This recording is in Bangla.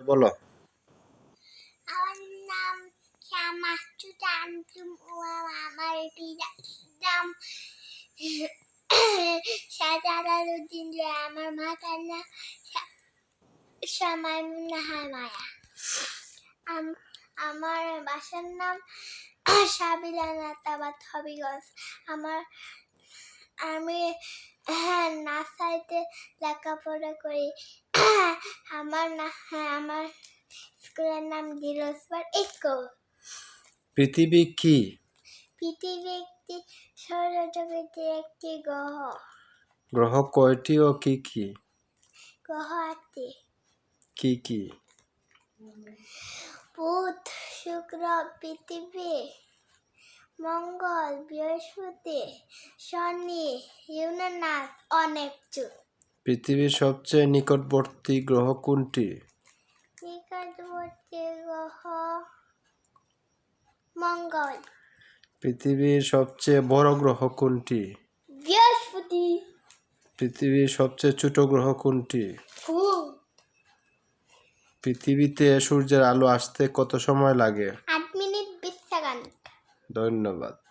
বলো। আমার নাম শ্যামাচুত আন্তুম ও আমার নাম সাজালালুদ্দিন রায় আমার মাতার নাম আমার বাসার নাম সাবিলানা তাবাত হবিগঞ্জ। আমার, আমি নাসাইতে লেখাপড়া করি। আমার না হ্যাঁ, আমার স্কুলের নাম দিলসবার স্কুল পৃথিবী কি? পৃথিবী একটি সৌরজগতের একটি গ্রহ। গ্রহ কয়টি ও কি কি? গ্রহ একটি কি কি? বুধ শুক্র পৃথিবী মঙ্গল বৃহস্পতি শনি ইউরেনাস অনেক পৃথিবীর সবচেয়ে নিকটবর্তী গ্রহ কোনটি? নিকটবর্তী গ্রহ মঙ্গল। পৃথিবীর সবচেয়ে বড় গ্রহ কোনটি? বৃহস্পতি। পৃথিবীর সবচেয়ে ছোট গ্রহ কোনটি? পৃথিবীতে সূর্যের আলো আসতে কত সময় লাগে? আট মিনিট বিশ সেকেন্ড। ধন্যবাদ।